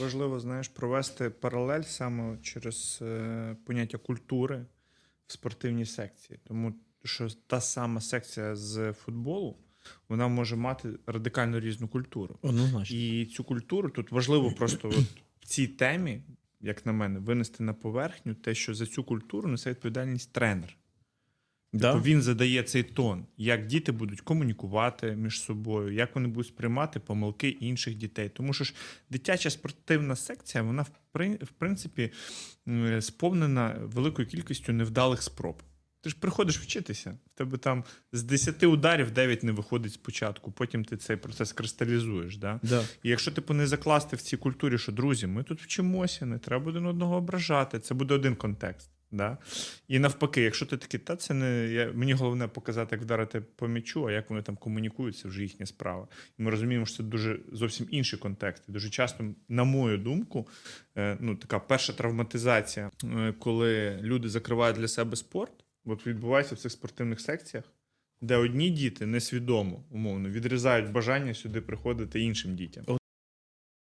важливо, знаєш, провести паралель саме через е, поняття культури в спортивній секції. Тому що та сама секція з футболу вона може мати радикально різну культуру. Однозначно. І цю культуру тут важливо просто от в цій темі, як на мене, винести на поверхню те, що за цю культуру несе відповідальність тренер. Да? Типу він задає цей тон, як діти будуть комунікувати між собою, як вони будуть сприймати помилки інших дітей. Тому що ж дитяча спортивна секція, вона в в принципі сповнена великою кількістю невдалих спроб. Ти ж приходиш вчитися, в тебе там з 10 ударів 9 не виходить спочатку, потім ти цей процес кристалізуєш. Да? Да. І якщо типу не закласти в цій культурі, що друзі, ми тут вчимося, не треба один одного ображати, це буде один контекст. Да? І навпаки, якщо ти такий, та це не я, мені головне показати, як вдарити по м'ячу, а як вони там комунікують, це вже їхня справа. І ми розуміємо, що це дуже зовсім інший контекст. І дуже часто, на мою думку, е, ну така перша травматизація, е, коли люди закривають для себе спорт, от відбувається в цих спортивних секціях. Де одні діти несвідомо, умовно, відрізають бажання сюди приходити іншим дітям.